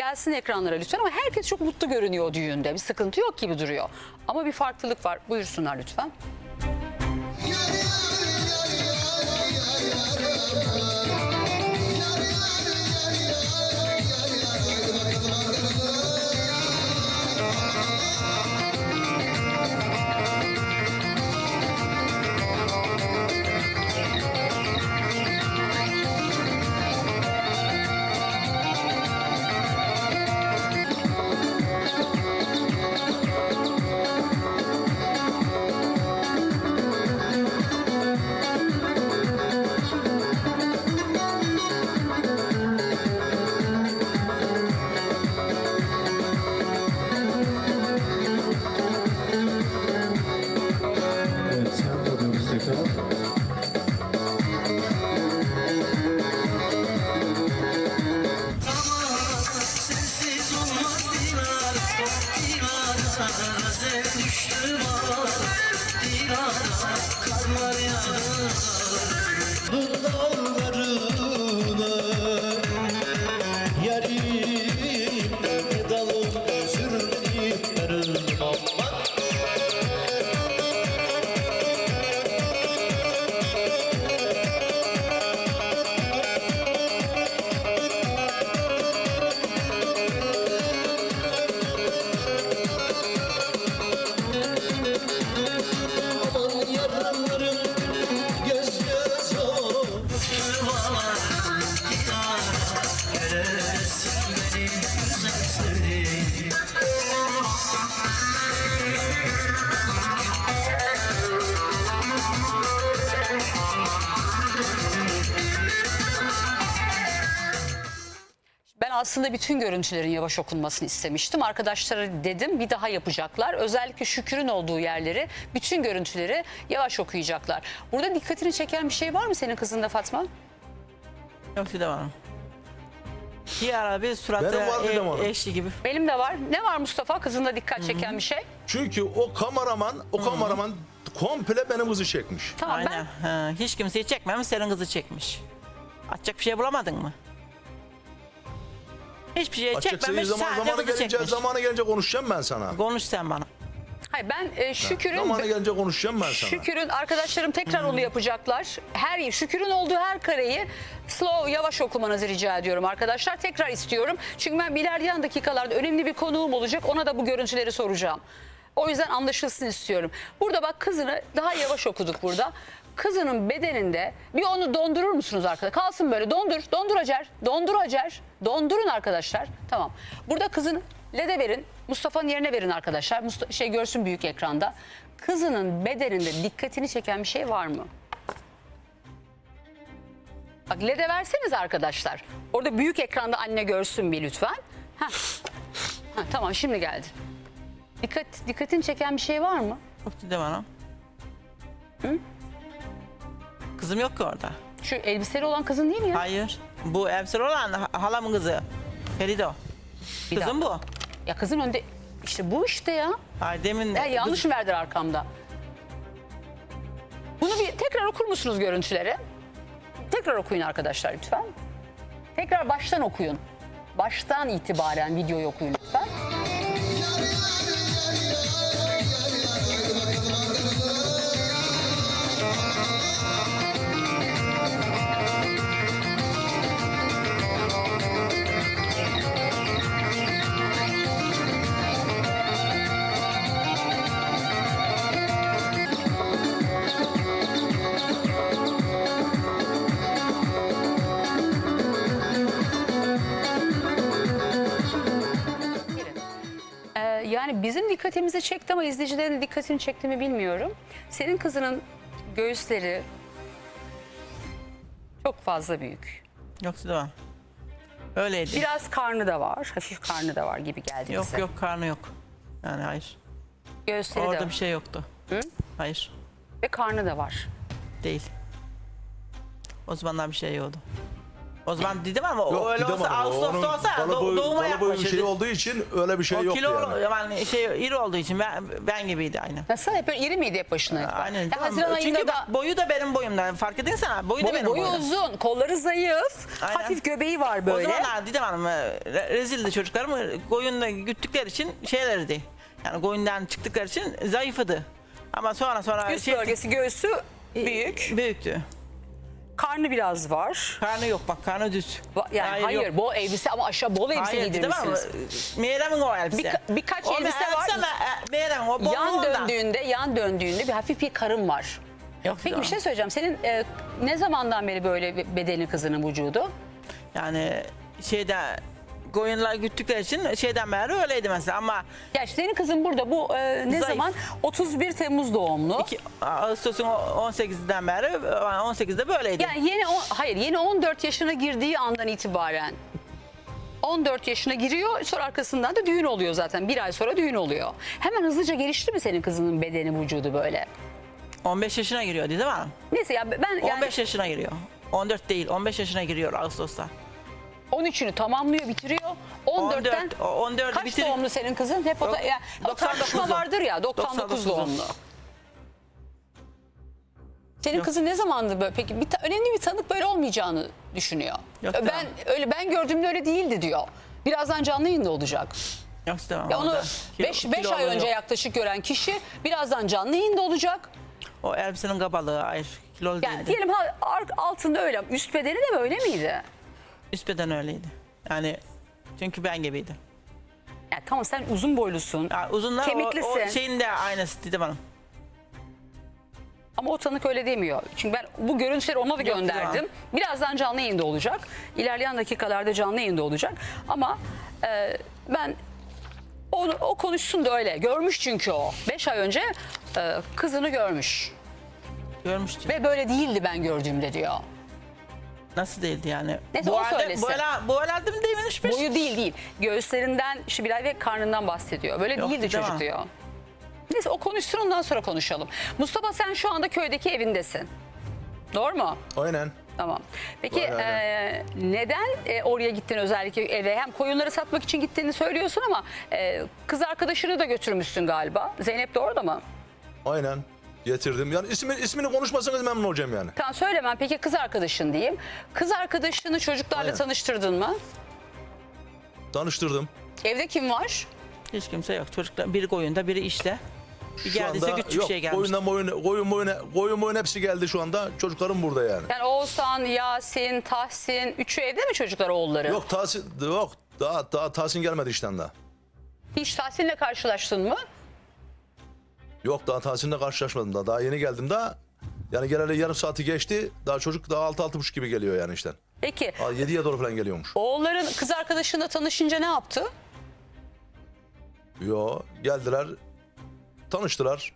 Gelsin ekranlara lütfen ama herkes çok mutlu görünüyor düğünde. Bir sıkıntı yok gibi duruyor. Ama bir farklılık var. Buyursunlar lütfen. Aslında bütün görüntülerin yavaş okunmasını istemiştim. Arkadaşlara dedim bir daha yapacaklar. Özellikle Şükür'ün olduğu yerleri, bütün görüntüleri yavaş okuyacaklar. Burada dikkatini çeken bir şey var mı senin kızında Fatma? Yok Hanım. Bir ara bir suratı Benim var Didem Hanım. e, eşli gibi. Benim de var. Ne var Mustafa? Kızında dikkat çeken bir şey. Çünkü o kameraman, o kameraman komple benim kızı çekmiş. Tamam Aynen. ben Ha, hiç kimseyi çekmemiş, senin kızı çekmiş. Atacak bir şey bulamadın mı? Hiçbir şey Açıkçası çekmemiş, zaman sadece zamanı kızı gelince çekmiş. zamanı gelince konuşacağım ben sana. Konuş sen bana. hayır ben e, Şükür'ün Zamanı gelince konuşacağım ben sana. Şükür'ün arkadaşlarım tekrar onu yapacaklar. Her Şükür'ün olduğu her kareyi slow yavaş okumanızı rica ediyorum arkadaşlar. Tekrar istiyorum. Çünkü ben ilerleyen dakikalarda önemli bir konuğum olacak. Ona da bu görüntüleri soracağım. O yüzden anlaşılsın istiyorum. Burada bak kızını daha yavaş okuduk burada. Kızının bedeninde bir onu dondurur musunuz arkadaşlar? Kalsın böyle dondur, dondur Hacer, dondur Hacer. Dondurun arkadaşlar. Tamam. Burada kızını LED'e verin. Mustafa'nın yerine verin arkadaşlar. Mustafa, şey görsün büyük ekranda. Kızının bedeninde dikkatini çeken bir şey var mı? Bak LED'e verseniz arkadaşlar. Orada büyük ekranda anne görsün bir lütfen. Heh. Heh, tamam şimdi geldi. Dikkat, dikkatini çeken bir şey var mı? Yok Didem Hanım. Kızım yok ki orada. Şu elbiseli olan kızın değil mi ya? Hayır. Bu emsal olan ha- halamın kızı. Ferido. Bir Kızım bu. Ya kızın önde işte bu işte ya. Ay demin Ya yanlış mı verdiler arkamda? Bunu bir tekrar okur musunuz görüntüleri? Tekrar okuyun arkadaşlar lütfen. Tekrar baştan okuyun. Baştan itibaren videoyu okuyun lütfen. Bizim dikkatimizi çekti ama izleyicilerin dikkatini çekti mi bilmiyorum. Senin kızının göğüsleri çok fazla büyük. Yok Didem Hanım. Öyleydi. Biraz karnı da var. Hafif karnı da var gibi geldi Yok bize. yok karnı yok. Yani hayır. Göğüsleri de Orada var. bir şey yoktu. Hı? Hayır. Ve karnı da var. Değil. O zamanlar bir şey yoktu. O zaman dedim ama o Yok öyle olsa onun Ağustos'ta olsa do- doğuma kalıbı yapmıştı. şey olduğu için öyle bir şey o yok kilo yani. yani şey iri olduğu için ben, ben gibiydi aynı. Nasıl hep böyle iri miydi hep başına? Aynen. Ya tamam. Haziran ayında Çünkü da bak, boyu da benim boyumda. Fark edin sana. Boyu da boyu, benim boyu boyumda. uzun, kolları zayıf, Aynen. hafif göbeği var böyle. O zaman Didem Hanım e, re- rezildi çocuklarım. Koyunda güttükleri için şeylerdi. Yani koyundan çıktıkları için zayıfıdı. Ama sonra sonra Üst şey- bölgesi göğsü büyük, büyüktü. Karnı biraz var. Karnı yok bak karnı düz. Yani hayır, yok. bol elbise ama aşağı bol elbise Hayır Hanım. giydirmişsiniz. Meyrem'in o elbise. Birka- birkaç O elbise var. ama, e, Meyrem o bol Yan döndüğünde, yan döndüğünde bir hafif bir karın var. Yok Peki bir şey söyleyeceğim. Senin e, ne zamandan beri böyle bedenin kızının vücudu? Yani şeyde koyunlar güttükleri için şeyden beri öyleydi mesela ama Ya işte senin kızın burada bu e, ne Zayıf. zaman? 31 Temmuz doğumlu. iki, Ağustos'un o- 18'den beri 18'de böyleydi. Yani yeni on- hayır yeni 14 yaşına girdiği andan itibaren 14 yaşına giriyor sonra arkasından da düğün oluyor zaten. Bir ay sonra düğün oluyor. Hemen hızlıca gelişti mi senin kızının bedeni vücudu böyle? 15 yaşına giriyor değil mi? Neyse ya ben yani 15 yaşına giriyor. 14 değil 15 yaşına giriyor Ağustos'ta. 13'ünü tamamlıyor bitiriyor. 14'ten 14, o 14 kaç bitir- doğumlu senin kızın? Hep o, da, Yok, ya, o 99 tartışma doğum. vardır ya 99 99 doğumlu. Senin kızın ne zamandı böyle? Peki bir ta- önemli bir tanık böyle olmayacağını düşünüyor. Yok, ben tamam. öyle ben gördüğümde öyle değildi diyor. Birazdan canlı yayında olacak. Yok istemem. Ya onu orada. 5 Kilo- 5 kilo ay önce yok. yaklaşık gören kişi birazdan canlı yayında olacak. O elbisenin kabalığı hayır. Kilolu Yani değildi. diyelim ha, ar- altında öyle. Üst bedeni de böyle miydi? Beden öyleydi. Yani çünkü ben gibiydi. Yani tamam sen uzun boylusun. Yani uzunlar o, Kemiklisin. o şeyin de aynısı Didem Hanım. Ama o tanık öyle demiyor. Çünkü ben bu görüntüleri ona da gönderdim. Birazdan canlı yayında olacak. İlerleyen dakikalarda canlı yayında olacak. Ama e, ben onu, o konuşsun da öyle. Görmüş çünkü o. 5 ay önce e, kızını görmüş. Görmüştüm. Ve böyle değildi ben gördüğümde diyor. Nasıl değildi yani? Neyse, bu o halde, söylesin. bu halde, bu halde mi demiş mi? Boyu değil değil. Göğüslerinden işte bir ay ve karnından bahsediyor. Böyle Yok, değildi değil çocuk mi? diyor. Neyse o konuşsun ondan sonra konuşalım. Mustafa sen şu anda köydeki evindesin. Doğru mu? Aynen. Tamam. Peki e, neden e, oraya gittin özellikle eve? Hem koyunları satmak için gittiğini söylüyorsun ama e, kız arkadaşını da götürmüşsün galiba. Zeynep de orada mı? Aynen. Getirdim. Yani ismi, ismini konuşmasanız memnun olacağım yani. Tamam söylemem. Peki kız arkadaşın diyeyim. Kız arkadaşını çocuklarla Aynen. tanıştırdın mı? Tanıştırdım. Evde kim var? Hiç kimse yok. Çocuklar biri koyunda biri işte. Bir geldiyse küçük yok. şey gelmiş. Koyundan boyun, koyun boyun, koyun boyun hepsi geldi şu anda. Çocuklarım burada yani. Yani Oğuzhan, Yasin, Tahsin. Üçü evde mi çocuklar oğulları? Yok Tahsin, yok. Daha, daha Tahsin gelmedi işten daha. Hiç Tahsin'le karşılaştın mı? Yok daha Tahsin'le karşılaşmadım daha. Daha yeni geldim daha. Yani geleli yarım saati geçti. Daha çocuk daha altı altı buçuk gibi geliyor yani işten. Peki Aa, Yediye doğru falan geliyormuş. oğulların kız arkadaşınla tanışınca ne yaptı? Yo geldiler. Tanıştılar.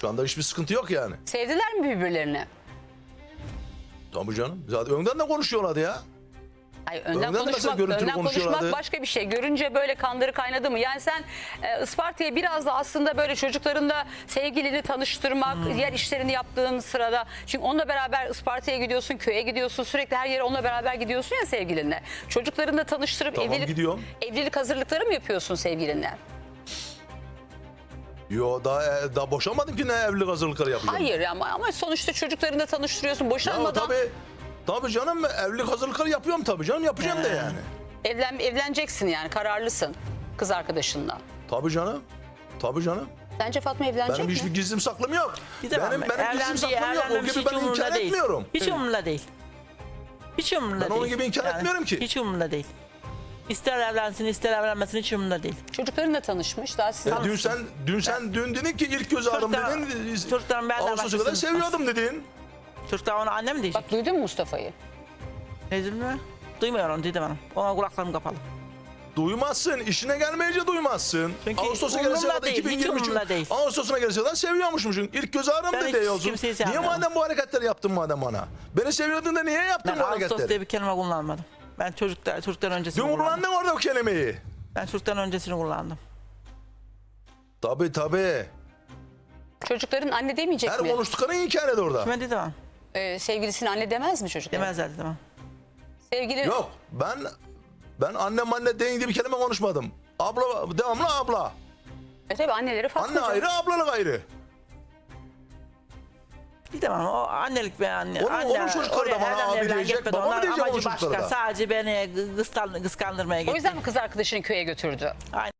Şu anda hiçbir sıkıntı yok yani. Sevdiler mi birbirlerini? Tabii canım. Zaten önden de konuşuyorlardı ya. Ay önden Önden konuşmak, önden konuşmak başka bir şey. Görünce böyle kanları kaynadı mı? Yani sen e, Isparta'ya biraz da aslında böyle çocuklarınla sevgilini tanıştırmak, Hmm. diğer işlerini yaptığın sırada. Çünkü onunla beraber Isparta'ya gidiyorsun, köye gidiyorsun, sürekli her yere onunla beraber gidiyorsun ya sevgilinle. Çocuklarını da tanıştırıp Tamam, evlilik, gidiyorum. evlilik hazırlıkları mı yapıyorsun sevgilinle? Yo daha e, daha boşanmadım ki ne evlilik hazırlıkları yapacağım. Hayır ama, ama sonuçta çocuklarını da tanıştırıyorsun. Ya Boşanmadan tabii tabii canım evlilik hazırlıkları yapıyorum tabii canım yapacağım da yani. evlen, evleneceksin yani kararlısın kız arkadaşınla. Tabii canım. Tabii canım. Sence Fatma evlenecek Benim mi? hiçbir gizlim saklım yok. Bir de benim ben- benim gizlim evlendiği- saklım yok. O evlenmemiş gibi hiç ben inkar değil. etmiyorum. Hiç umurumda değil. Hiç umurumda Ben değil. onun gibi inkar etmiyorum ki. Hiç umurumda değil. İster evlensin ister evlenmesin hiç umurumda değil. Çocuklarınla tanışmış daha siz Ya dün sen dün sen dün dedin ki ilk göz ağrım dedin. çocukların benden Ağustos'a kadar başkasını seviyordum dedin. Çocuklar ona annem diyecek. Bak duydun mu Mustafa'yı? Ne dedim mi? Duymuyorum dedim hanım. Ona kulaklarım kapalı. Duymazsın. işine gelmeyince duymazsın. Çünkü Ağustos'a umurumda gelirse kadar değil, hiç 2023'ün umurumda değil. Ağustos'una gelirse kadar seviyormuşmuşsun. İlk göz ağrım Ben da hiç diyorsun. kimseyi Niye sevmiyorum. madem bu hareketleri yaptın madem bana? Beni seviyordun da niye yaptın Ben bu Ağustos hareketleri? diye bir kelime kullanmadım. Ben çocuklar, çocuktan öncesini Dün kullandım. kullandın orada o kelimeyi. Ben çocuktan öncesini kullandım. Tabii tabii. Çocukların anne demeyecek Her mi? konuştuklarını inkar et orada. Kime dedim hanım? Ee, sevgilisine anne demez mi çocuklar? Demezler dedim hanım. Sevgili Yok ben ben annem anne deyin diye bir kelime konuşmadım. Abla devamlı abla. E tabii anneleri Fatma Anne canım. ayrı ablalık ayrı. Bir o annelik be anne. Onun- anne, onun çocukları oraya da bana evlen- abi evlen diyecek, gitmedi. baba mı Onların diyecek onun amacı çocukları başka. da? Sadece beni kıskan, kıskandırmaya gitti. O yüzden mi kız arkadaşını köye götürdü? Aynen.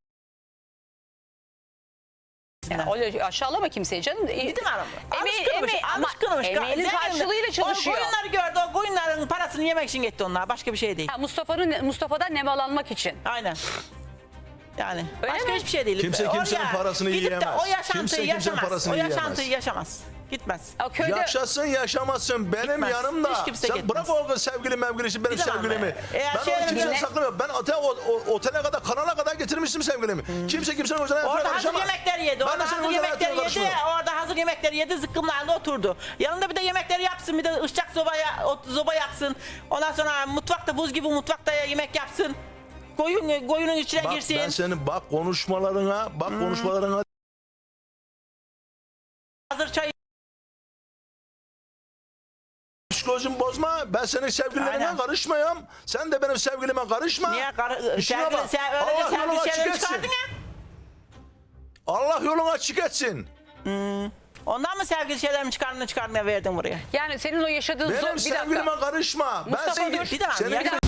Öyle aşağılama kimseyi canım. Gidin araba. Emeği, Alışkınmış, emeği, ama alışkınmış. emeğinin Zengin- karşılığıyla çalışıyor. O koyunları gördü, o koyunların parasını yemek için gitti onlar. Başka bir şey değil. Ha, Mustafa'nın Mustafa'dan nemalanmak için. Aynen. Yani Öyle başka mi? hiçbir şey değil. Kimse kimsenin parasını gidip de yiyemez. o yaşantıyı Kimse kimsenin yaşamaz. parasını o yiyemez. yaşantıyı yaşamaz. Gitmez. Ya köyde Yaşasın yaşamasın benim Gitmez. yanımda. Hiç kimse Sen gitmez. bırak o sevgili mevgilisi benim Gidemem sevgilimi. ben. Eğer ben şey onu kimseye dinle- saklamıyorum. Ben otel, o, o- otele kadar kanala kadar getirmiştim sevgilimi. Kimse kimsenin özel hayatına Hmm. Orada hazır yemekler yedi. Ben de Orada hazır yemekler yedi. Orada hazır yemekler yedi. Zıkkımlarında oturdu. Yanında bir de yemekleri yapsın. Bir de ışık sobaya, o- zoba yaksın. Ondan sonra mutfakta buz gibi mutfakta yemek yapsın. Koyun, koyunun içine Bak girsin. ben senin bak konuşmalarına, bak Hmm. konuşmalarına psikolojimi bozma. Ben senin sevgililerine Aynen. karışmayayım. Sen de benim sevgilime karışma. Niye kar- İşine sevgili, bak. sen öylece Allah sevgili yolunu açık şeyleri etsin. çıkardın ya. Allah yolunu açık etsin. Ondan mı sevgili şeylerimi çıkardın çıkardın verdin buraya? yani senin o yaşadığın Benim zor bir sevgilime dakika. karışma. Mustafa ben dur. seni, Bir dakika, senin bir dakika.